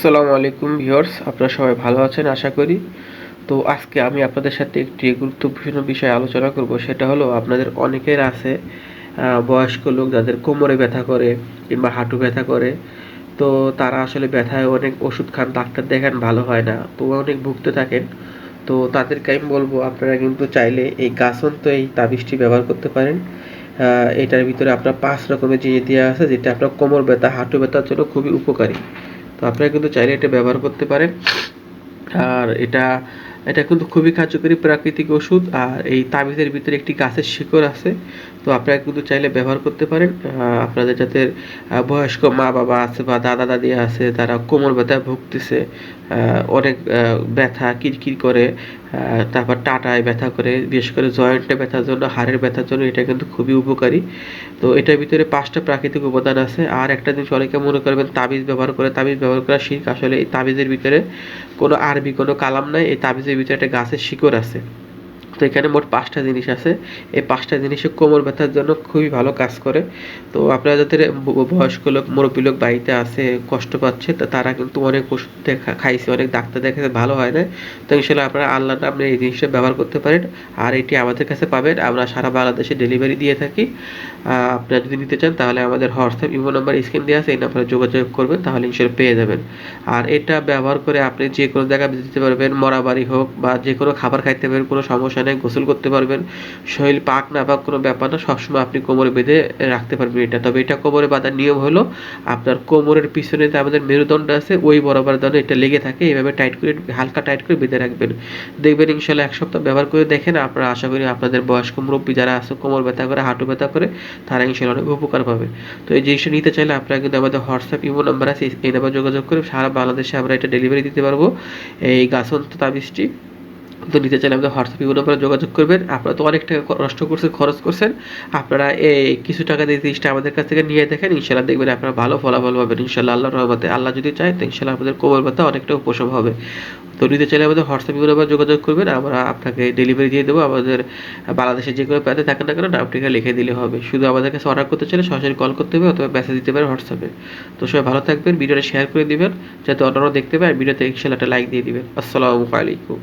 আসসালামু আলাইকুম ভিউয়ার্স, আপনারা সবাই ভালো আছেন আশা করি। তো আজকে আমি আপনাদের সাথে একটি গুরুত্বপূর্ণ বিষয়ে আলোচনা করব, সেটা হলো আপনাদের অনেকের আছে বয়স্ক লোক যাদের কোমরে ব্যথা করে কিংবা হাঁটু ব্যথা করে। তো তারা আসলে ব্যথায় অনেক ওষুধ খান, ডাক্তার দেখেন, ভালো হয় না। তো অনেক ভুগতে থাকেন। তো তাদেরকে আমি বলব, আপনারা কিন্তু চাইলে এই গাছন্ত এই তাবিজটি ব্যবহার করতে পারেন। এটার ভিতরে আপনার পাঁচ রকমের জিনিস দেওয়া আছে, যেটা আপনার কোমর ব্যথা, হাঁটু ব্যথার জন্য খুবই উপকারী। তো আপনারা কিন্তু চাইলে এটা ব্যবহার করতে পারেন। আর এটা এটা কিন্তু খুবই কার্যকরী প্রাকৃতিক ওষুধ। আর এই তাবিজের ভিতরে একটি গাছের শিকড় আছে। তো আপনারা কিন্তু চাইলে ব্যবহার করতে পারেন। আপনাদের যাদের বয়স্ক মা বাবা আছে বা দাদা দাদি আছে, তারা কোমর ব্যথায় ভুগতেছে অনেক ব্যথা, কিরকির করে তারপর টাটায় ব্যথা করে, বিশেষ করে জয়েন্টে ব্যথার জন্য, হাড়ের ব্যথার জন্য এটা কিন্তু খুবই উপকারী। তো এটার ভিতরে পাঁচটা প্রাকৃতিক উপাদান আছে। আর একটা জিনিস অনেকে মনে করবেন, তাবিজ ব্যবহার করে, তাবিজ ব্যবহার করা শিখ। আসলে এই তাবিজের ভিতরে কোনো আরবি কোনো কালাম নাই, এই তাবিজের ভিতরে একটা গাছের শিকড় আছে। তো এখানে মোট পাঁচটা জিনিস আছে। এই পাঁচটা জিনিসে কোমর ব্যথার জন্য খুবই ভালো কাজ করে। তো আপনারা যাদের বয়স্ক লোক, মুরব্বী লোক বাড়িতে আছে, কষ্ট পাচ্ছে, তো, তারা কিন্তু অনেক ওষুধ দেখা, খাইছে, অনেক ডাক্তার দেখাচ্ছে ভালো হয় না। তো ইনশাল্লাহ আপনারা আল্লাহ আপনি এই জিনিসটা ব্যবহার করতে পারেন। আর এটি আমাদের কাছে পাবেন। আমরা সারা বাংলাদেশে ডেলিভারি দিয়ে থাকি। আপনারা যদি নিতে চান, তাহলে আমাদের হোয়াটসঅ্যাপ, ইমো নাম্বার, স্ক্রিন দেওয়া আছে, এই নাম্বারে যোগাযোগ করবেন, তাহলে ইনশাল্লাহ পেয়ে যাবেন। আর এটা ব্যবহার করে আপনি যে কোনো জায়গায় যেতে পারবেন, মরা বাড়ি হোক বা যে কোনো খাবার খাইতে পারবেন, কোনো সমস্যা নেই। গোসল করতে পারবেন। শরীর পাক না পাক কোনো ব্যাপার না, সবসময় আপনি কোমরে বেঁধে রাখতে পারবেন এটা। তবে এটা কোমরে বাঁধার নিয়ম হলো, আপনার কোমরের পিছনে যে আমাদের মেরুদণ্ড আছে, ওই বরাবর যেন এটা লেগে থাকে এইভাবে টাইট করে, হালকা টাইট করে বেঁধে রাখবেন। দেখবেন ইনশাল্লাহ এক সপ্তাহ ব্যবহার করে দেখেন, আপনারা আশা করি আপনাদের বয়স্ক মুরব্বী যারা আছে, কোমর ব্যথা করে, হাঁটু ব্যথা করে, তারা ইনশাল্লাহ অনেক উপকার পাবে। তো এই জিনিসটা নিতে চাইলে আপনারা কিন্তু আমাদের হোয়াটসঅ্যাপ, ইমো নাম্বার আছে, এই নাম্বার যোগাযোগ করে সারা বাংলাদেশে আমরা এটা ডেলিভারি দিতে পারব। এই গাছন্ত তাবিজটি তো নিতে চাইলে আমাদের হোয়াটসঅ্যাপ ইমো নাম্বারে যোগাযোগ করবেন। আপনারা তো অনেক টাকা নষ্ট করছেন খরচ করছেন। আপনারা এই কিছু টাকা দিয়ে জিনিসটা আমাদের কাছ থেকে নিয়ে দেখেন ইনশাল্লাহ দেখবেন আপনারা ভালো ফলাফল পাবেন। ইনশাল্লাহ আল্লাহর রহমতে। আল্লাহ যদি চায়, তো ইনশাল্লাহ আমাদের কোমর ব্যথা অনেকটা উপশম হবে। তো নিতে চাইলে আমাদের হোয়াটসঅ্যাপ ইমো নাম্বার যোগাযোগ করবেন। আমরা আপনাকে ডেলিভারি দিয়ে দেবো। আমাদের বাংলাদেশে যে কোনো প্রান্তে থাকেন না কেন নামটিকে লিখে দিলে হবে। শুধু আমাদের কাছে অর্ডার করতে চাইলে সরাসরি কল করতে হবে অথবা মেসেজ দিতে পারেন হোয়াটসঅ্যাপে তো সবাই ভালো থাকবেন, ভিডিওটা শেয়ার করে দিবেন, যাতে অন্যরা দেখতে পায়। আর ভিডিওতে ইনশাল্লাহ একটা লাইক দিয়ে দিবেন। আসসালামু আলাইকুম।